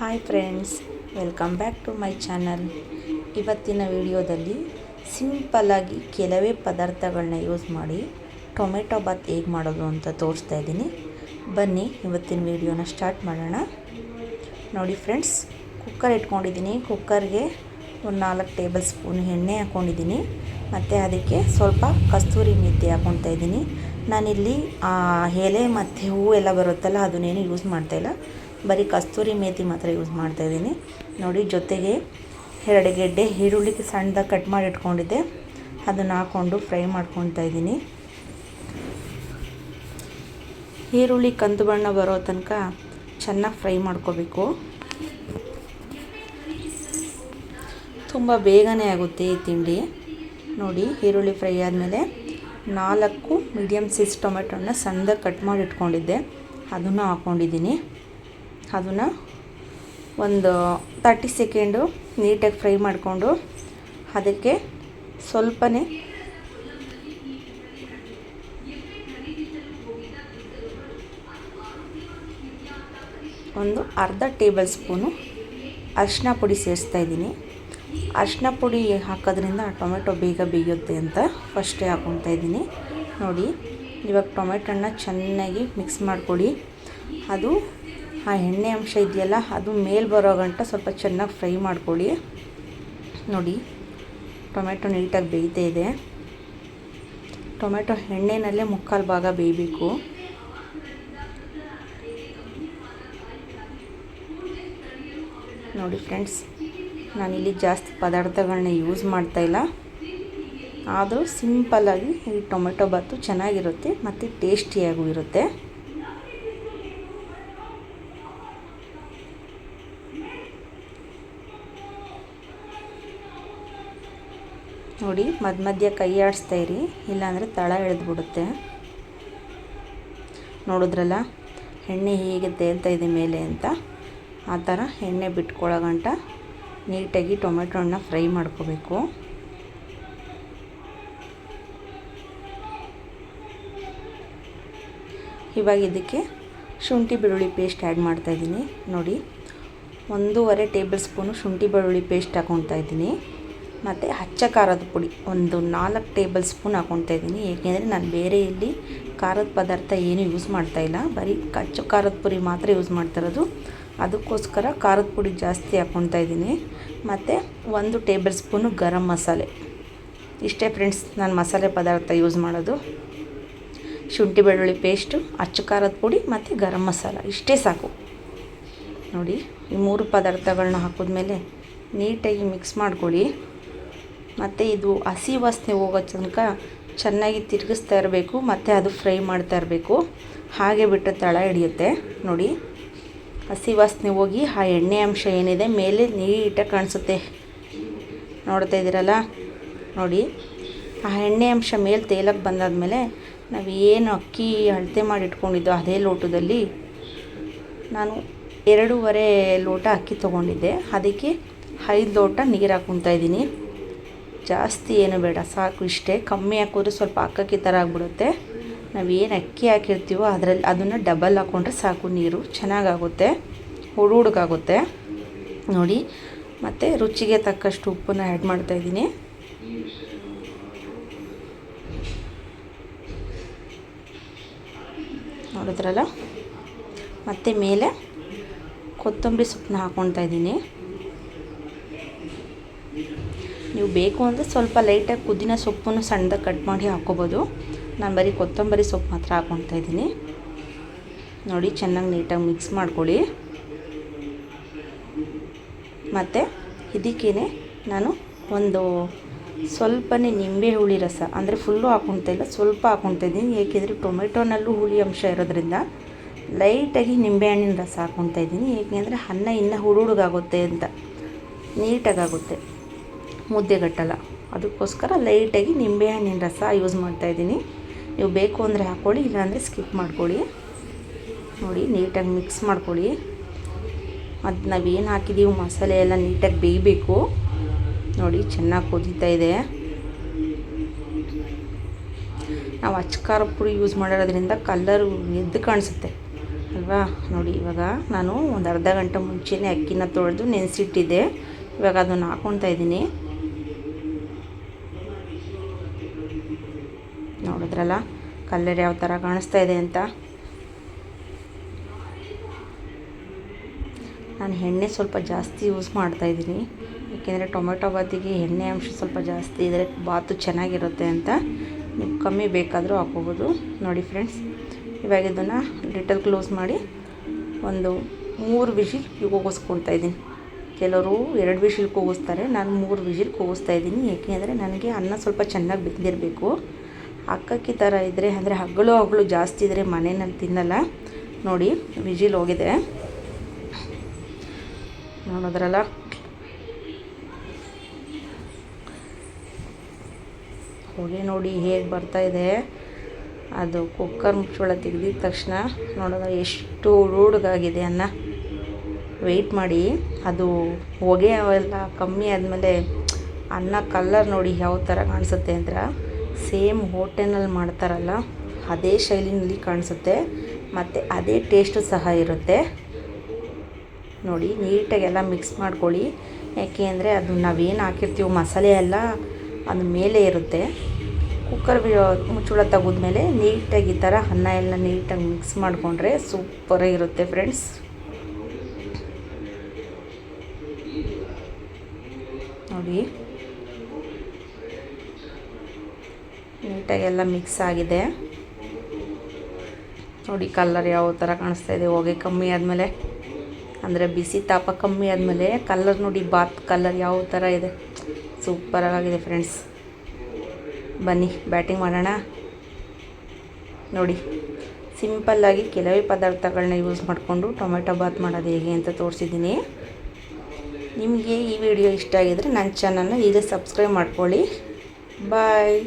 Hi friends welcome back to my channel ಇವತ್ತಿನ ವಿಡಿಯೋದಲ್ಲಿ ಸಿಂಪಲ್ಲಾಗಿ ಕೆಲವೇ ಪದಾರ್ಥಗಳನ್ನ ಯೂಸ್ ಮಾಡಿ ಟೊಮೆಟೊ ಬಾತ್ ಹೇಗೆ ಮಾಡೋದು ಅಂತ ತೋರಿಸ್ತಾ ಇದ್ದೀನಿ. ಬನ್ನಿ ಇವತ್ತಿನ ವಿಡಿಯೋನ ಸ್ಟಾರ್ಟ್ ಮಾಡೋಣ. ನೋಡಿ ಫ್ರೆಂಡ್ಸ್ ಕುಕ್ಕರ್ ಇಟ್ಕೊಂಡಿದ್ದೀನಿ. ಕುಕ್ಕರ್ಗೆ ಒಂದು ನಾಲ್ಕು ಟೇಬಲ್ ಸ್ಪೂನ್ ಎಣ್ಣೆ ಹಾಕ್ಕೊಂಡಿದ್ದೀನಿ ಮತ್ತು ಅದಕ್ಕೆ ಸ್ವಲ್ಪ ಕಸ್ತೂರಿ ಮೆಥಿ ಹಾಕ್ಕೊತಾ ಇದ್ದೀನಿ. ನಾನಿಲ್ಲಿ ಎಲೆ ಮತ್ತು ಹೂವು ಎಲ್ಲ ಬರುತ್ತಲ್ಲ, ಅದನ್ನೇನು ಯೂಸ್ ಮಾಡ್ತಾಯಿಲ್ಲ ಬರೀ ಕಸ್ತೂರಿ ಮೇಥಿ ಮಾತ್ರ ಯೂಸ್ ಮಾಡ್ತಾ ಇದ್ದೀನಿ. ನೋಡಿ, ಜೊತೆಗೆ ಎರಡು ಗೆಡ್ಡೆ ಈರುಳ್ಳಿ ಸಣ್ಣದಾಗಿ ಕಟ್ ಮಾಡಿ ಇಟ್ಕೊಂಡಿದ್ದೆ. ಅದನ್ನು ಹಾಕ್ಕೊಂಡು ಫ್ರೈ ಮಾಡ್ಕೊತಾ ಇದ್ದೀನಿ. ಈರುಳ್ಳಿ ಕಂದು ಬಣ್ಣ ಬರೋ ತನಕ ಚೆನ್ನಾಗಿ ಫ್ರೈ ಮಾಡ್ಕೋಬೇಕು. ತುಂಬ ಬೇಗನೆ ಆಗುತ್ತೆ ಈ ತಿಂಡಿ. ನೋಡಿ, ಈರುಳ್ಳಿ ಫ್ರೈ ಆದಮೇಲೆ ನಾಲ್ಕು ಮೀಡಿಯಮ್ ಸೈಜ್ ಟೊಮೆಟೊನ ಸಣ್ಣದಾಗಿ ಕಟ್ ಮಾಡಿ ಇಟ್ಕೊಂಡಿದ್ದೆ. ಅದನ್ನು ಹಾಕ್ಕೊಂಡಿದ್ದೀನಿ ಅದನ್ನು ಒಂದು ತರ್ಟಿ ಸೆಕೆಂಡು ನೀಟಾಗಿ ಫ್ರೈ ಮಾಡಿಕೊಂಡು ಅದಕ್ಕೆ ಸ್ವಲ್ಪನೇ ಒಂದು ಅರ್ಧ ಟೇಬಲ್ ಸ್ಪೂನು ಅರಿಶಿನ ಪುಡಿ ಸೇರಿಸ್ತಾ ಇದ್ದೀನಿ. ಅರಿಶಿನ ಪುಡಿ ಹಾಕೋದ್ರಿಂದ ಟೊಮೆಟೊ ಬೇಗ ಬೇಯುತ್ತೆ ಅಂತ ಫಸ್ಟೇ ಹಾಕ್ಕೊತಾ ಇದ್ದೀನಿ. ನೋಡಿ, ಇವಾಗ ಟೊಮೆಟೊನ ಚೆನ್ನಾಗಿ ಮಿಕ್ಸ್ ಮಾಡಿಕೊಡಿ ಅದು ಆ ಎಣ್ಣೆ ಅಂಶ ಇದೆಯಲ್ಲ, ಅದು ಮೇಲೆ ಬರೋ ಗಂಟ ಸ್ವಲ್ಪ ಚೆನ್ನಾಗಿ ಫ್ರೈ ಮಾಡ್ಕೊಳ್ಳಿ. ನೋಡಿ, ಟೊಮೆಟೊ ನೀಟಾಗಿ ಬೇಯ್ತಾ ಇದೆ. ಟೊಮೆಟೊ ಎಣ್ಣೆನಲ್ಲೇ ಮುಕ್ಕಾಲು ಭಾಗ ಬೇಯಬೇಕು. ನೋಡಿ ಫ್ರೆಂಡ್ಸ್, ನಾನಿಲ್ಲಿ ಜಾಸ್ತಿ ಪದಾರ್ಥಗಳನ್ನ ಯೂಸ್ ಮಾಡ್ತಾಯಿಲ್ಲ ಆದರೂ ಸಿಂಪಲ್ಲಾಗಿ ಈ ಟೊಮೆಟೊ ಬಾತು ಚೆನ್ನಾಗಿರುತ್ತೆ, ಮತ್ತು ಟೇಸ್ಟಿಯಾಗೂ ಇರುತ್ತೆ. ನೋಡಿ ಮಧ್ಯ ಮಧ್ಯ ಕೈ ಆಡಿಸ್ತಾ ಇರಿ. ಇಲ್ಲಾಂದರೆ ತಳ ಎಳೆದ್ಬಿಡುತ್ತೆ. ನೋಡಿದ್ರಲ್ಲ, ಎಣ್ಣೆ ಹೀಗೆ ತೇಲ್ತಾ ಇದೆ ಮೇಲೆ ಅಂತ. ಆ ಥರ ಎಣ್ಣೆ ಬಿಟ್ಕೊಳ್ಳೋ ಗಂಟ ನೀಟಾಗಿ ಟೊಮೆಟೊ ಹಣ್ಣ ಫ್ರೈ ಮಾಡ್ಕೋಬೇಕು. ಇವಾಗ ಇದಕ್ಕೆ ಶುಂಠಿ ಬೆಳ್ಳುಳ್ಳಿ ಪೇಸ್ಟ್ ಆ್ಯಡ್ ಮಾಡ್ತಾಯಿದ್ದೀನಿ ನೋಡಿ, ಒಂದೂವರೆ ಟೇಬಲ್ ಸ್ಪೂನು ಶುಂಠಿ ಬೆಳ್ಳುಳ್ಳಿ ಪೇಸ್ಟ್ ಹಾಕ್ಕೊತಾ ಇದ್ದೀನಿ. ಮತ್ತು ಹಚ್ಚ ಖಾರದ ಪುಡಿ. ಒಂದು ನಾಲ್ಕು ಟೇಬಲ್ ಸ್ಪೂನ್ ಹಾಕ್ಕೊತಾ ಇದ್ದೀನಿ. ಏಕೆಂದರೆ ನಾನು ಬೇರೆ ಇಲ್ಲಿ ಖಾರದ ಪದಾರ್ಥ ಏನೂ ಯೂಸ್ ಮಾಡ್ತಾಯಿಲ್ಲ ಬರೀ ಕಚ್ಚು ಖಾರದ ಪುಡಿ ಮಾತ್ರ ಯೂಸ್ ಮಾಡ್ತಿರೋದು ಅದಕ್ಕೋಸ್ಕರ ಖಾರದ ಪುಡಿ ಜಾಸ್ತಿ ಹಾಕ್ಕೊತಾ ಇದ್ದೀನಿ. ಮತ್ತು ಒಂದು ಟೇಬಲ್ ಸ್ಪೂನು ಗರಂ ಮಸಾಲೆ. ಇಷ್ಟೇ ಫ್ರೆಂಡ್ಸ್, ನಾನು ಮಸಾಲೆ ಪದಾರ್ಥ ಯೂಸ್ ಮಾಡೋದು. ಶುಂಠಿ ಬೆಳ್ಳುಳ್ಳಿ ಪೇಸ್ಟು, ಅಚ್ಚು ಖಾರದ ಪುಡಿ ಮತ್ತು ಗರಂ ಮಸಾಲ. ಇಷ್ಟೇ ಸಾಕು. ನೋಡಿ, ಈ ಮೂರು ಪದಾರ್ಥಗಳನ್ನ ಹಾಕಿದ್ಮೇಲೆ ನೀಟಾಗಿ ಮಿಕ್ಸ್ ಮಾಡ್ಕೊಳ್ಳಿ. ಮತ್ತು ಇದು ಹಸಿ ವಾಸನೆ ಹೋಗೋ ತನಕ ಚೆನ್ನಾಗಿ ತಿರುಗಿಸ್ತಾ ಇರಬೇಕು, ಮತ್ತು ಅದು ಫ್ರೈ ಮಾಡ್ತಾ ಇರಬೇಕು. ಹಾಗೆ ಬಿಟ್ಟು ತಳ ಹಿಡಿಯುತ್ತೆ. ನೋಡಿ, ಹಸಿ ವಾಸನೆ ಹೋಗಿ ಆ ಎಣ್ಣೆ ಅಂಶ ಏನಿದೆ ಮೇಲೆ ನೀಟಾಗಿ ಕಾಣಿಸುತ್ತೆ. ನೋಡ್ತಾ ಇದ್ದೀರಲ್ಲ? ನೋಡಿ, ಆ ಎಣ್ಣೆ ಅಂಶ ಮೇಲೆ ತೇಲಕ್ಕೆ ಬಂದಾದಮೇಲೆ ನಾವು ಏನು ಅಕ್ಕಿ ಅಳತೆ ಮಾಡಿ ಇಟ್ಕೊಂಡಿದ್ದೋ ಅದೇ ಲೋಟದಲ್ಲಿ ನಾನು ಎರಡೂವರೆ ಲೋಟ ಅಕ್ಕಿ ತೊಗೊಂಡಿದ್ದೆ. ಅದಕ್ಕೆ ಐದು ಲೋಟ ನೀರು ಹಾಕ್ಕೊತಾ ಇದ್ದೀನಿ. ಜಾಸ್ತಿ ಏನು ಬೇಡ, ಸಾಕು ಇಷ್ಟೇ. ಕಮ್ಮಿ ಹಾಕಿದ್ರೆ ಸ್ವಲ್ಪ ಅಕ್ಕಕ್ಕಿ ಥರ ಆಗಿಬಿಡುತ್ತೆ. ನಾವು ಏನು ಅಕ್ಕಿ ಹಾಕಿರ್ತೀವೋ ಅದರಲ್ಲಿ ಅದನ್ನು ಡಬಲ್ ಹಾಕ್ಕೊಂಡ್ರೆ ಸಾಕು ನೀರು. ಚೆನ್ನಾಗಾಗುತ್ತೆ. ಹುಡು ಹುಡುಗಾಗುತ್ತೆ ನೋಡಿ, ಮತ್ತು ರುಚಿಗೆ ತಕ್ಕಷ್ಟು ಉಪ್ಪನ್ನು ಆ್ಯಡ್ ಮಾಡ್ತಾಯಿದ್ದೀನಿ ನೋಡಿದ್ರಲ್ಲ? ಮತ್ತು ಮೇಲೆ ಕೊತ್ತಂಬರಿ ಸೊಪ್ಪನ್ನ ಹಾಕ್ಕೊತಾ ಇದ್ದೀನಿ. ನೀವು ಬೇಕು ಅಂದರೆ ಸ್ವಲ್ಪ ಲೈಟಾಗಿ ಪುದೀನ ಸೊಪ್ಪನ್ನು ಸಣ್ಣದಾಗಿ ಕಟ್ ಮಾಡಿ ಹಾಕ್ಕೋಬೋದು. ನಾನು ಬರೀ ಕೊತ್ತಂಬರಿ ಸೊಪ್ಪು ಮಾತ್ರ ಹಾಕ್ಕೊತಾ ಇದ್ದೀನಿ. ನೋಡಿ, ಚೆನ್ನಾಗಿ ನೀಟಾಗಿ ಮಿಕ್ಸ್ ಮಾಡ್ಕೊಳ್ಳಿ. ಮತ್ತು ಇದಕ್ಕೇ ನಾನು ಒಂದು ಸ್ವಲ್ಪನೇ ನಿಂಬೆ ಹುಳಿ ರಸ, ಅಂದರೆ ಫುಲ್ಲು ಹಾಕ್ಕೊತಾ ಇಲ್ಲ, ಸ್ವಲ್ಪ ಹಾಕ್ಕೊತಾ ಇದ್ದೀನಿ. ಏಕೆಂದರೆ ಟೊಮೆಟೊನಲ್ಲೂ ಹುಳಿ ಅಂಶ ಇರೋದ್ರಿಂದ ಲೈಟಾಗಿ ನಿಂಬೆಹಣ್ಣಿನ ರಸ ಹಾಕ್ಕೊತಾ ಇದ್ದೀನಿ. ಏಕೆಂದರೆ ಅನ್ನ ಇನ್ನೂ ಹುಡುಗಾಗುತ್ತೆ ಅಂತ ನೀಟಾಗುತ್ತೆ ಮುದ್ದೆಗಟ್ಟಲ್ಲ ಅದಕ್ಕೋಸ್ಕರ ಲೈಟಾಗಿ ನಿಂಬೆಹಣ್ಣಿನ ರಸ ಯೂಸ್ ಮಾಡ್ತಾಯಿದ್ದೀನಿ ನೀವು ಬೇಕು ಅಂದರೆ ಹಾಕ್ಕೊಳ್ಳಿ ಇಲ್ಲಾಂದರೆ ಸ್ಕಿಪ್ ಮಾಡ್ಕೊಳ್ಳಿ. ನೋಡಿ ನೀಟಾಗಿ ಮಿಕ್ಸ್ ಮಾಡ್ಕೊಳ್ಳಿ. ಅದು ನಾವೇನು ಹಾಕಿದ್ದೀವಿ ಮಸಾಲೆ ಎಲ್ಲ ನೀಟಾಗಿ ಬೇಯಬೇಕು. ನೋಡಿ, ಚೆನ್ನಾಗಿ ಕುದೀತಾ ಇದೆ. ನಾವು ಅಚ್ಚಕಾರ ಪುಡಿ ಯೂಸ್ ಮಾಡಿರೋದ್ರಿಂದ ಕಲ್ಲರು ಎದ್ದು ಕಾಣಿಸುತ್ತೆ. ಅಲ್ವಾ? ನೋಡಿ, ಇವಾಗ ನಾನು ಒಂದು ಅರ್ಧ ಗಂಟೆ ಮುಂಚೆನೇ ಅಕ್ಕಿನ ತೊಳೆದು ನೆನೆಸಿಟ್ಟಿದ್ದೆ. ಇವಾಗ ಅದನ್ನು ಹಾಕ್ಕೊತಾ ಇದ್ದೀನಿ. ನೋಡಿದ್ರಲ್ಲ? ಕಲ್ಲರ್ ಯಾವ ಥರ ಕಾಣಿಸ್ತಾ ಇದೆ ಅಂತ. ನಾನು ಎಣ್ಣೆ ಸ್ವಲ್ಪ ಜಾಸ್ತಿ ಯೂಸ್ ಮಾಡ್ತಾಯಿದ್ದೀನಿ ಏಕೆಂದರೆ ಟೊಮೆಟೊ ಬಾತಿಗೆ ಎಣ್ಣೆ ಅಂಶ ಸ್ವಲ್ಪ ಜಾಸ್ತಿ ಇದ್ದರೆ ಬಾತು ಚೆನ್ನಾಗಿರುತ್ತೆ ಅಂತ ನೀವು ಕಮ್ಮಿ ಬೇಕಾದರೂ ಹಾಕೋಬೋದು. ನೋಡಿ ಫ್ರೆಂಡ್ಸ್ ಇವಾಗ ಇದನ್ನು ಲಿಟಲ್ ಕ್ಲೋಸ್ ಮಾಡಿ ಒಂದು ಮೂರು ವಿಷಿಲ್ ಕೂಗಿಸ್ಕೊಳ್ತಾ ಇದ್ದೀನಿ. ಕೆಲವರು ಎರಡು ವಿಷಿಲ್ ಕೂಗಿಸ್ತಾರೆ, ನಾನು ಮೂರು ವಿಷಿಲ್ ಕೂಗಿಸ್ತಾ ಇದ್ದೀನಿ. ಏಕೆಂದರೆ ನನಗೆ ಅನ್ನ ಸ್ವಲ್ಪ ಚೆನ್ನಾಗಿ ಬೆಂದಿರಬೇಕು. ಅಕ್ಕಕ್ಕಿ ಥರ ಇದ್ದರೆ ಅಂದರೆ ಹಗ್ಗಳು ಹಗ್ಗಳು ಜಾಸ್ತಿ ಇದ್ದರೆ ಮನೆಯಲ್ಲಿ ತಿನ್ನಲ್ಲ. ನೋಡಿ, ವಿಜಿಲ್ ಹೋಗಿದೆ. ನೋಡೋದ್ರಲ್ಲ. ಹೋಗಿ ನೋಡಿ ಹೇಗೆ ಬರ್ತಾ ಇದೆ. ಅದು ಕುಕ್ಕರ್ ಮುಚ್ಚಳ ತೆಗೆದಿದ ತಕ್ಷಣ ನೋಡೋದ ಎಷ್ಟು ರೂಢಗಾಗಿದೆ ಅನ್ನ. ವೆಯ್ಟ್ ಮಾಡಿ. ಅದು ಹೊಗೆ ಅವೆಲ್ಲ ಕಮ್ಮಿ ಆದಮೇಲೆ ಅನ್ನ ಕಲ್ಲರ್ ನೋಡಿ ಯಾವ ಥರ ಕಾಣಿಸುತ್ತೆ ಅಂದ್ರೆ. ಸೇಮ್ ಹೋಟೆಲ್ನಲ್ಲಿ ಮಾಡ್ತಾರಲ್ಲ, ಅದೇ ಶೈಲಿನಲ್ಲಿ ಕಾಣಿಸುತ್ತೆ. ಮತ್ತು ಅದೇ ಟೇಸ್ಟು ಸಹ ಇರುತ್ತೆ. ನೋಡಿ, ನೀಟಾಗಿ ಎಲ್ಲ ಮಿಕ್ಸ್ ಮಾಡ್ಕೊಳ್ಳಿ. ಯಾಕೆ ಅಂದರೆ ಅದು ನಾವೇನು ಹಾಕಿರ್ತೀವೋ, ಮಸಾಲೆ ಎಲ್ಲ ಅದು ಮೇಲೆ ಇರುತ್ತೆ. ಕುಕ್ಕರ್ ಮುಚ್ಚಳ ತೆಗೆದ್ಮೇಲೆ ನೀಟಾಗಿ ಈ ಥರ ಅನ್ನ ಎಲ್ಲ ನೀಟಾಗಿ ಮಿಕ್ಸ್ ಮಾಡಿಕೊಂಡ್ರೆ ಸೂಪರಾಗಿರುತ್ತೆ ಫ್ರೆಂಡ್ಸ್ ನೋಡಿ. ನೀಟಾಗಿ ಎಲ್ಲ ಮಿಕ್ಸ್ ಆಗಿದೆ. ನೋಡಿ ಕಲ್ಲರ್ ಯಾವ ಥರ ಕಾಣಿಸ್ತಾ ಇದೆ. ಹೊಗೆ ಕಮ್ಮಿ ಆದಮೇಲೆ, ಅಂದರೆ ಬಿಸಿ ತಾಪ ಕಮ್ಮಿ ಆದಮೇಲೆ ಕಲ್ಲರ್ ನೋಡಿ, ಬಾತ್ ಕಲ್ಲರ್ ಯಾವ ಥರ ಇದೆ. ಸೂಪರಾಗಿದೆ ಫ್ರೆಂಡ್ಸ್. ಬನ್ನಿ, ಬ್ಯಾಟಿಂಗ್ ಮಾಡೋಣ. ನೋಡಿ ಸಿಂಪಲ್ಲಾಗಿ ಕೆಲವೇ ಪದಾರ್ಥಗಳನ್ನ ಯೂಸ್ ಮಾಡಿಕೊಂಡು ಟೊಮೆಟೊ ಬಾತ್ ಮಾಡೋದು ಹೇಗೆ ಅಂತ ತೋರಿಸಿದ್ದೀನಿ. ನಿಮಗೆ ಈ ವಿಡಿಯೋ ಇಷ್ಟ ಆಗಿದ್ದರೆ ನನ್ನ ಚಾನಲ್ನ ಈಗ ಸಬ್ಸ್ಕ್ರೈಬ್ ಮಾಡ್ಕೊಳ್ಳಿ. ಬಾಯ್.